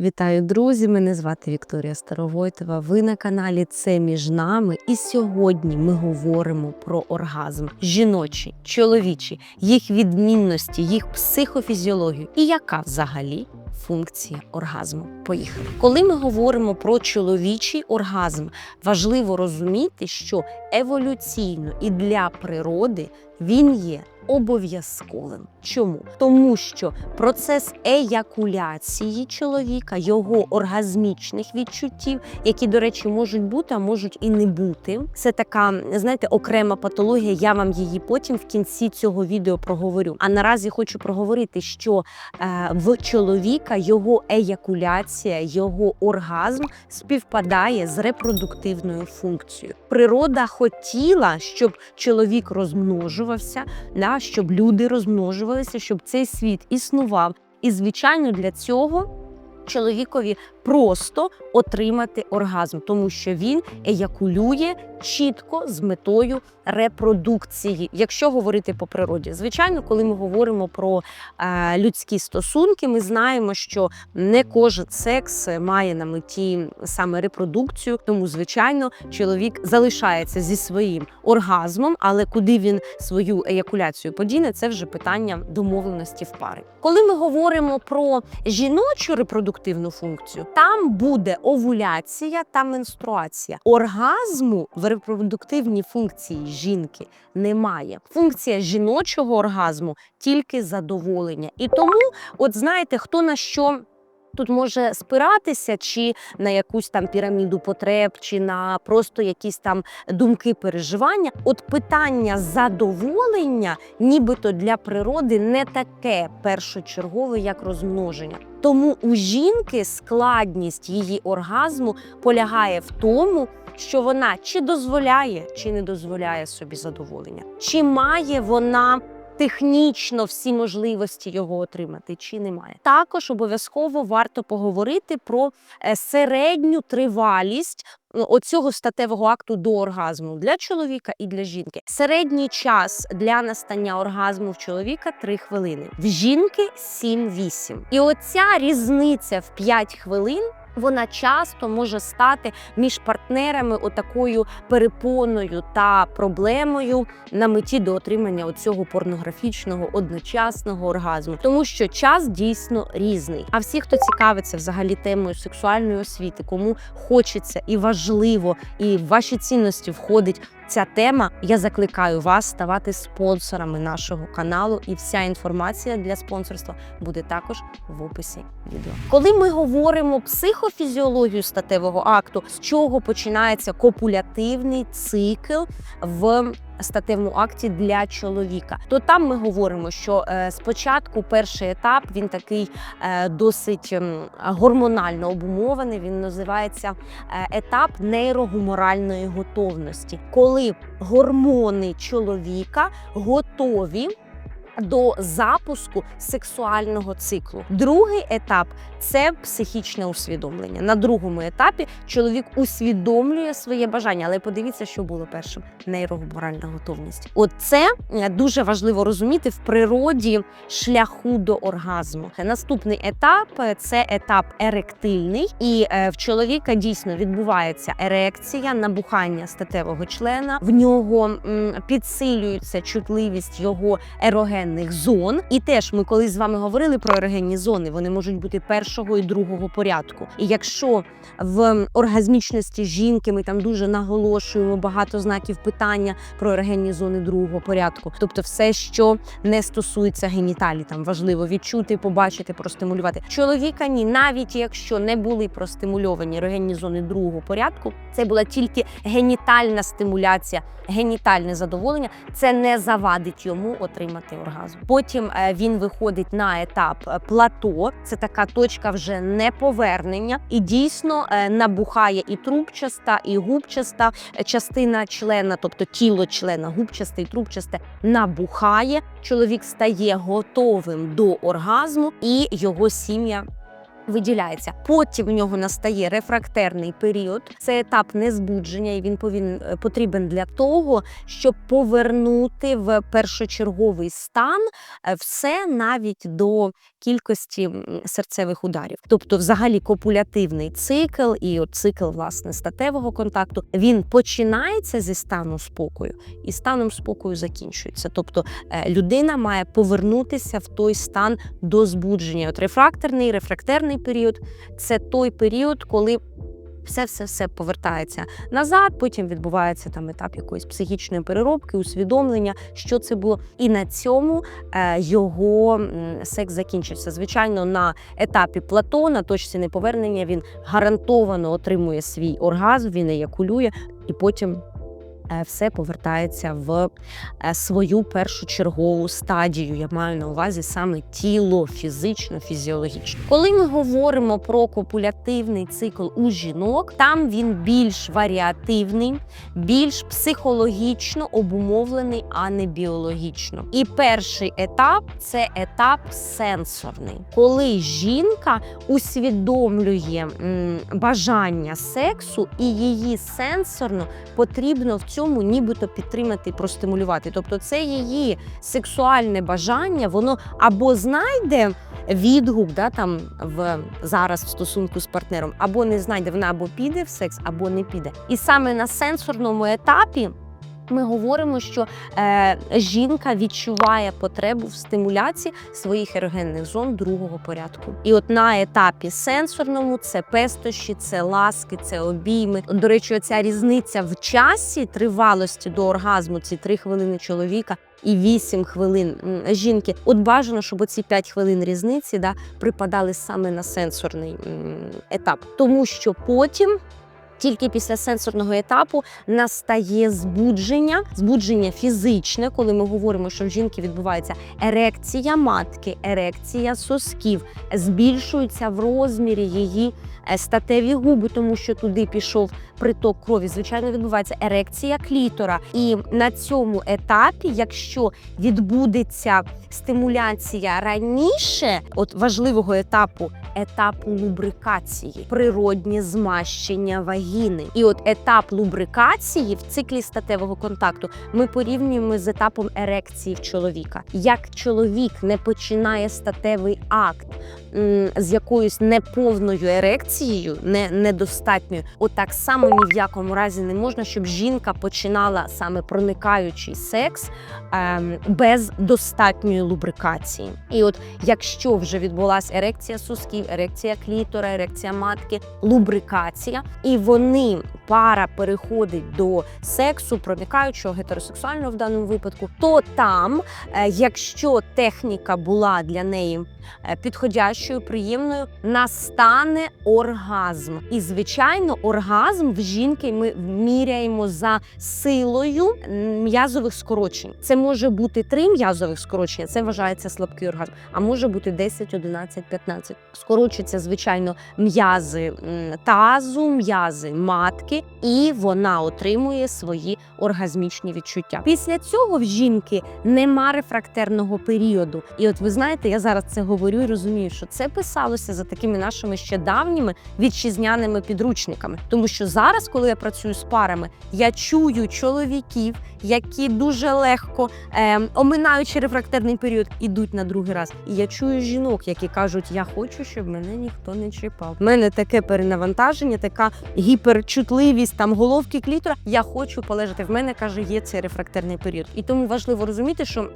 Вітаю, друзі! Мене звати Вікторія Старовойтова. Ви на каналі Це між нами. І сьогодні ми говоримо про оргазм жіночий, чоловічий, їх відмінності, їх психофізіологію і яка взагалі функція оргазму. Поїхали. Коли ми говоримо про чоловічий оргазм, важливо розуміти, що еволюційно і для природи він є обов'язковим. Чому? Тому що процес еякуляції чоловіка, його оргазмічних відчуттів, які, до речі, можуть бути, а можуть і не бути. Це така, знаєте, окрема патологія. Я вам її потім в кінці цього відео проговорю. А наразі хочу проговорити, що е, в чоловіка його еякуляція, його оргазм співпадає з репродуктивною функцією. Природа хотіла, щоб чоловік розмножувався, да, щоб люди розмножувалися, щоб цей світ існував. І, звичайно, для цього чоловікові просто отримати оргазм, тому що він еякулює чітко з метою репродукції, якщо говорити по природі. Звичайно, коли ми говоримо про е, людські стосунки, ми знаємо, що не кожен секс має на меті саме репродукцію, тому звичайно чоловік залишається зі своїм оргазмом, але куди він свою еякуляцію подіне, це вже питання домовленості в пари. Коли ми говоримо про жіночу репродуктивну функцію, там буде овуляція та менструація. Оргазму в репродуктивній функції жінки немає. Функція жіночого оргазму тільки задоволення. І тому, от знаєте, хто на що. Тут може спиратися чи на якусь там піраміду потреб, чи на просто якісь там думки переживання. От питання задоволення, нібито для природи, не таке першочергове, як розмноження. Тому у жінки складність її оргазму полягає в тому, що вона чи дозволяє, чи не дозволяє собі задоволення, чи має вона. Технічно всі можливості його отримати чи немає. Також обов'язково варто поговорити про е, середню тривалість ну, оцього статевого акту до оргазму для чоловіка і для жінки. Середній час для настання оргазму в чоловіка 3 хвилини, в жінки 7-8. І оця різниця в 5 хвилин. Вона часто може стати між партнерами отакою перепоною та проблемою на меті до отримання цього порнографічного одночасного оргазму, тому що час дійсно різний. А всі, хто цікавиться взагалі темою сексуальної освіти, кому хочеться і важливо, і в ваші цінності входить ця тема, я закликаю вас ставати спонсорами нашого каналу, і вся інформація для спонсорства буде також в описі відео. Коли ми говоримо психофізіологію статевого акту, з чого починається копулятивний цикл в статевому акті для чоловіка, то там ми говоримо, що е, спочатку перший етап він такий е, досить ем, гормонально обумований. Він називається е, етап нейрогуморальної готовності, коли гормони чоловіка готові. До запуску сексуального циклу. Другий етап це психічне усвідомлення. На другому етапі чоловік усвідомлює своє бажання, але подивіться, що було першим нейрогуморальна готовність. От це е, дуже важливо розуміти в природі шляху до оргазму. Наступний етап це етап еректильний, і е, в чоловіка дійсно відбувається ерекція, набухання статевого члена. В нього підсилюється чутливість його ерогенних зон. І теж ми колись з вами говорили про ерогенні зони. Вони можуть бути першого і другого порядку. І якщо в оргазмічності жінки ми там дуже наголошуємо багато знаків питання про ерогенні зони другого порядку, тобто все, що не стосується геніталій, там важливо відчути, побачити, простимулювати. Чоловіка ні, навіть якщо не були простимульовані ерогенні зони другого порядку, це була тільки генітальна стимуляція, генітальне задоволення. Це не завадить йому отримати оргазм. Потім е, він виходить на етап е, плато. Це така точка вже неповернення, і дійсно е, набухає і трубчаста, і губчаста частина члена, тобто тіло члена, губчасте і трубчасте, набухає. Чоловік стає готовим до оргазму, і його сім'я Виділяється. Потім в нього настає рефрактерний період. Це етап незбудження, і він повинен е, потрібен для того, щоб повернути в першочерговий стан е, все навіть до кількості серцевих ударів. Тобто, взагалі, копулятивний цикл і цикл власне статевого контакту він починається зі стану спокою і станом спокою закінчується. Тобто е, людина має повернутися в той стан до збудження. От рефракторний, рефрактерний період це той період, коли все все все повертається назад. Потім відбувається там етап якоїсь психічної переробки, усвідомлення, що це було. І на цьому е, його секс закінчився. Звичайно, на етапі плато, на точці неповернення він гарантовано отримує свій оргазм, він еякулює, і потім. Е, Все повертається в е, свою першочергову стадію. Я маю на увазі саме тіло фізично, фізіологічно. Коли ми говоримо про копулятивний цикл у жінок, там він більш варіативний, більш психологічно обумовлений, а не біологічно. І перший етап це етап сенсорний, коли жінка усвідомлює бажання сексу, і її сенсорно потрібно в цьому нібито підтримати і простимулювати. Тобто, це її сексуальне бажання, воно або знайде. Відгук да, там в зараз в стосунку з партнером або не знайде, вона або піде в секс, або не піде. І саме на сенсорному етапі ми говоримо, що е, жінка відчуває потребу в стимуляції своїх ерогенних зон другого порядку. І от на етапі сенсорному це пестощі, це ласки, це обійми. До речі, оця різниця в часі тривалості до оргазму, ці три хвилини чоловіка. І 8 хвилин жінки. От бажано, щоб оці 5 хвилин різниці да, припадали саме на сенсорний етап, тому що потім тільки після сенсорного етапу настає збудження, збудження фізичне, коли ми говоримо, що в жінки відбувається ерекція матки, ерекція сосків, збільшуються в розмірі її е, статеві губи, тому що туди пішов приток крові. Звичайно, відбувається ерекція клітора. І на цьому етапі, якщо відбудеться стимуляція раніше, от важливого етапу, етапу лубрикації, природнє змащення вагіни. І от етап лубрикації в циклі статевого контакту ми порівнюємо з етапом ерекції в чоловіка. Як чоловік не починає статевий акт з якоюсь неповною ерекцією, не недостатньою, отак само ні в якому разі не можна, щоб жінка починала саме проникаючий секс ем, без достатньої лубрикації. І от якщо вже відбулася ерекція сосків, ерекція клітора, ерекція матки, лубрикація, і вони пара переходить до сексу, проникаючого гетеросексуального в даному випадку, то там, е, якщо техніка була для неї е, підходящою, приємною, настане оргазм. І звичайно, оргазм в жінки ми міряємо за силою м'язових скорочень. Це може бути три м'язових скорочення, це вважається слабкий оргазм, а може бути 10, 11, 15. Скорочуються, звичайно, м'язи тазу, м'язи матки, і вона отримує свої оргазмічні відчуття. Після цього в жінки нема рефрактерного періоду. І от ви знаєте, я зараз це говорю і розумію, що це писалося за такими нашими ще давніми вітчизняними підручниками. Тому що зараз, коли я працюю з парами, я чую чоловіків, які дуже легко е, оминаючи рефрактерний період, ідуть на другий раз. І я чую жінок, які кажуть: Я хочу, щоб мене ніхто не чіпав. У мене таке перенавантаження, така гіперчутливість там головки клітора. Я хочу полежати. В мене каже, є цей рефрактерний період. І тому важливо розуміти, що.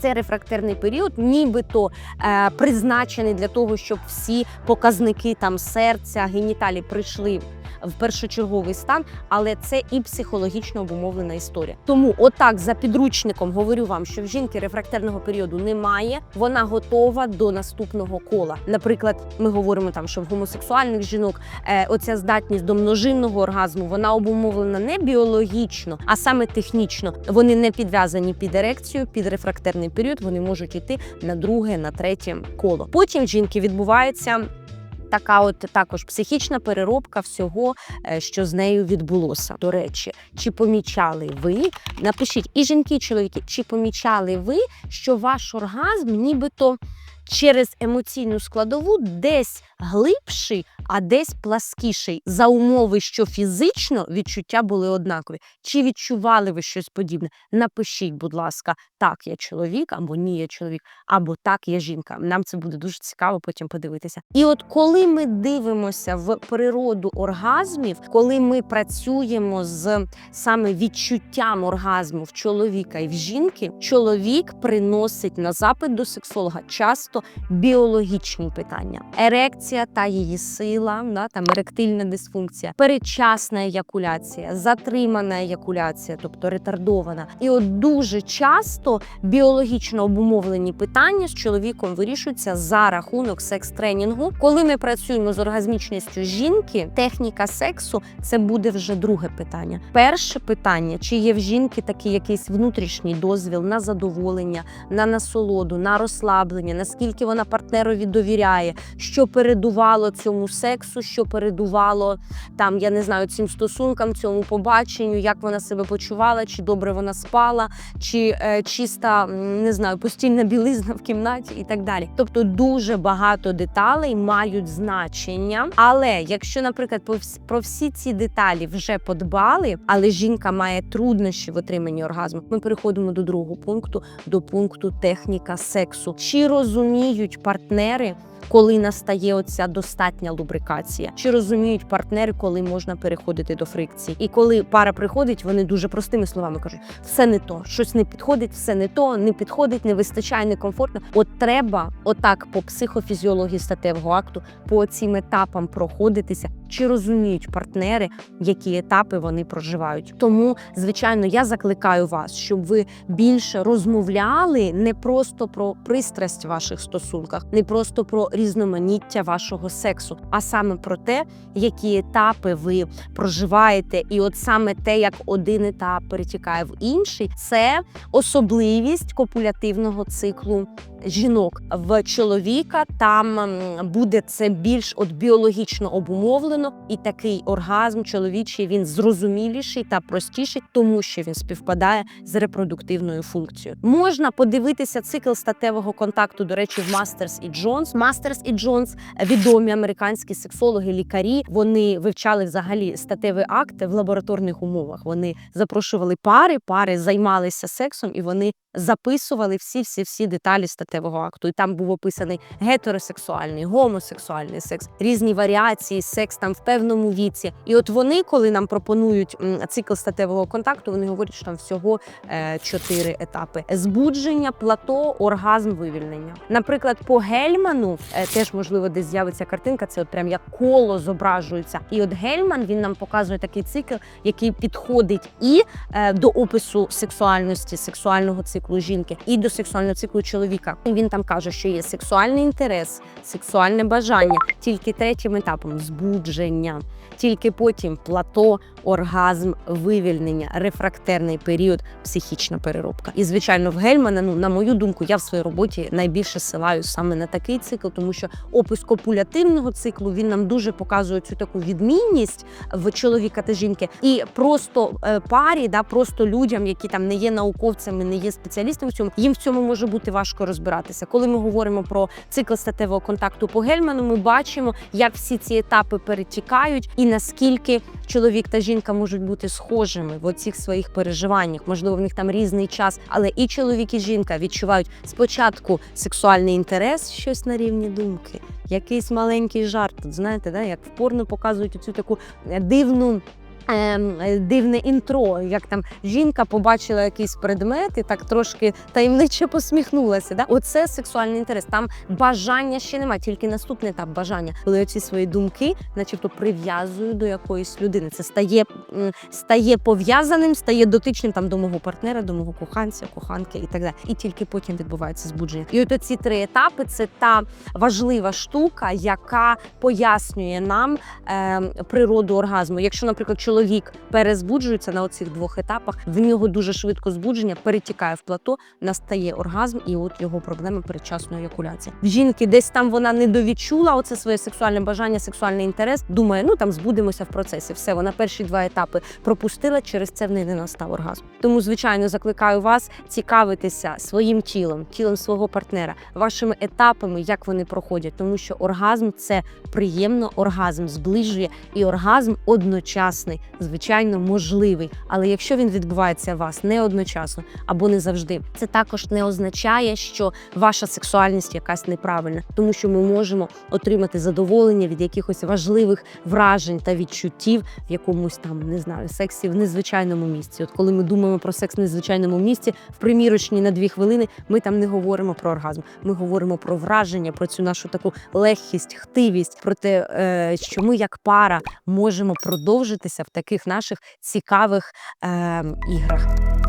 Цей рефрактерний період, нібито е, призначений для того, щоб всі показники там серця, геніталі прийшли в першочерговий стан, але це і психологічно обумовлена історія. Тому, отак, за підручником говорю вам, що в жінки рефрактерного періоду немає, вона готова до наступного кола. Наприклад, ми говоримо там, що в гомосексуальних жінок е, оця здатність до множинного оргазму вона обумовлена не біологічно, а саме технічно. Вони не підв'язані під ерекцію, під рефрактерний період. Вони можуть йти на друге, на третє коло. Потім жінки відбувається. Така, от також психічна переробка всього, е, що з нею відбулося. До речі, чи помічали ви? Напишіть і жінки, і чоловіки, чи помічали ви, що ваш оргазм нібито через емоційну складову десь глибший, а десь пласкіший, за умови, що фізично відчуття були однакові. Чи відчували ви щось подібне? Напишіть, будь ласка, так, я чоловік, або ні, я чоловік, або так, я жінка. Нам це буде дуже цікаво потім подивитися. І от коли ми дивимося в природу оргазмів, коли ми працюємо з саме відчуттям оргазму в чоловіка і в жінки, чоловік приносить на запит до сексолога часто біологічні питання: ерекція та її сила, да, там еректильна дисфункція, передчасна еякуляція, затримана еякуляція, тобто ретардована. І от дуже часто біологічно обумовлені питання з чоловіком вирішуються за рахунок секс-тренінгу. Коли ми працюємо з оргазмічністю жінки, техніка сексу це буде вже друге питання. Перше питання: чи є в жінки такий якийсь внутрішній дозвіл на задоволення, на насолоду, на розслаблення, наскільки вона партнерові довіряє, що передувало цьому сексу, що передувало там, я не знаю, цим стосункам, цьому побаченню, як вона себе почувала, чи добре вона спала, чи е, чиста не знаю, постільна білизна в кімнаті і так далі. Тобто дуже багато деталей мають значення. Але якщо, наприклад, про всі ці деталі вже подбали, але жінка має труднощі в отриманні оргазму, ми переходимо до другого пункту, до пункту техніка сексу. Чи розуміють партнери? Коли настає оця достатня лубрикація, чи розуміють партнери, коли можна переходити до фрикції, і коли пара приходить, вони дуже простими словами кажуть: все не то, щось не підходить, все не то, не підходить, не вистачає, некомфортно. От треба отак по психофізіології статевого акту, по цим етапам проходитися, чи розуміють партнери, які етапи вони проживають. Тому, звичайно, я закликаю вас, щоб ви більше розмовляли не просто про пристрасть в ваших стосунках, не просто про різноманіття вашого сексу, а саме про те, які етапи ви проживаєте, і от саме те, як один етап перетікає в інший, це особливість копулятивного циклу жінок в чоловіка. Там буде це більш от біологічно обумовлено, і такий оргазм чоловічий він зрозуміліший та простіший, тому що він співпадає з репродуктивною функцією. Можна подивитися цикл статевого контакту. До речі, в Мастерс і Джонс. Мастерс і Джонс відомі американські сексологи, лікарі. Вони вивчали взагалі статевий акт в лабораторних умовах. Вони запрошували пари, пари займалися сексом, і вони записували всі всі всі деталі статевого акту. І там був описаний гетеросексуальний, гомосексуальний секс, різні варіації, секс там в певному віці. І от вони, коли нам пропонують цикл статевого контакту, вони говорять, що там всього е, чотири етапи: збудження, плато, оргазм, вивільнення. Наприклад, по Гельману е, теж можливо десь з'явиться картинка. Це от прям як коло зображується. І от Гельман він нам показує такий цикл, який підходить і е, до опису сексуальності, сексуального циклу жінки, і до сексуального циклу чоловіка. Він там каже, що є сексуальний інтерес, сексуальне бажання, тільки третім етапом збудження, тільки потім плато, оргазм, вивільнення, рефрактерний період, психічна переробка. І звичайно, в Гельмана, ну на мою думку, я в своїй роботі найбільше силаю саме на такий цикл, тому що опис копулятивного циклу він нам дуже показує цю таку відмінність в чоловіка та жінки. І просто е, парі, да, просто людям, які там не є науковцями, не є спеціалістами в цьому, їм в цьому може бути важко розбиратися. Коли ми говоримо про цикл статевого контакту по Гельману, ми бачимо, як всі ці етапи перетікають, і наскільки чоловік та жінка можуть бути схожими в оцих своїх переживаннях. Можливо, в них там різний час, але і чоловік, і жінка відчувають спочатку сексуальний інтерес, щось на рівні думки, якийсь маленький жарт. Тут знаєте, да, як в порно показують цю таку е, дивну. Ем, е, Дивне інтро, як там жінка побачила якийсь предмет і так трошки таємниче посміхнулася. Да? Оце сексуальний інтерес. Там бажання ще немає, тільки наступний етап бажання. Коли оці свої думки, начебто, прив'язую до якоїсь людини. Це стає, стає пов'язаним, стає дотичним там до мого партнера, до мого коханця, коханки і так далі. І тільки потім відбувається збудження. І от ці три етапи це та важлива штука, яка пояснює нам е, природу оргазму. Якщо, наприклад, чоловік чоловік перезбуджується на оцих двох етапах, в нього дуже швидко збудження перетікає в плато, настає оргазм, і от його проблема передчасної еякуляції. В жінки десь там вона не довідчула оце своє сексуальне бажання, сексуальний інтерес. Думає, ну там збудемося в процесі. Все, вона перші два етапи пропустила, через це в неї не настав оргазм. Тому, звичайно, закликаю вас цікавитися своїм тілом, тілом свого партнера, вашими етапами, як вони проходять, тому що оргазм це приємно, оргазм зближує, і оргазм одночасний, звичайно, можливий. Але якщо він відбувається у вас не одночасно або не завжди, це також не означає, що ваша сексуальність якась неправильна, тому що ми можемо отримати задоволення від якихось важливих вражень та відчуттів в якомусь там не знаю сексі в незвичайному місці. От коли ми думаємо про секс в незвичайному місці, в примірочні на дві хвилини, ми там не говоримо про оргазм. Ми говоримо про враження, про цю нашу таку легкість, хтивість, про те, е, що ми як пара можемо продовжитися в таких наших цікавих е, іграх.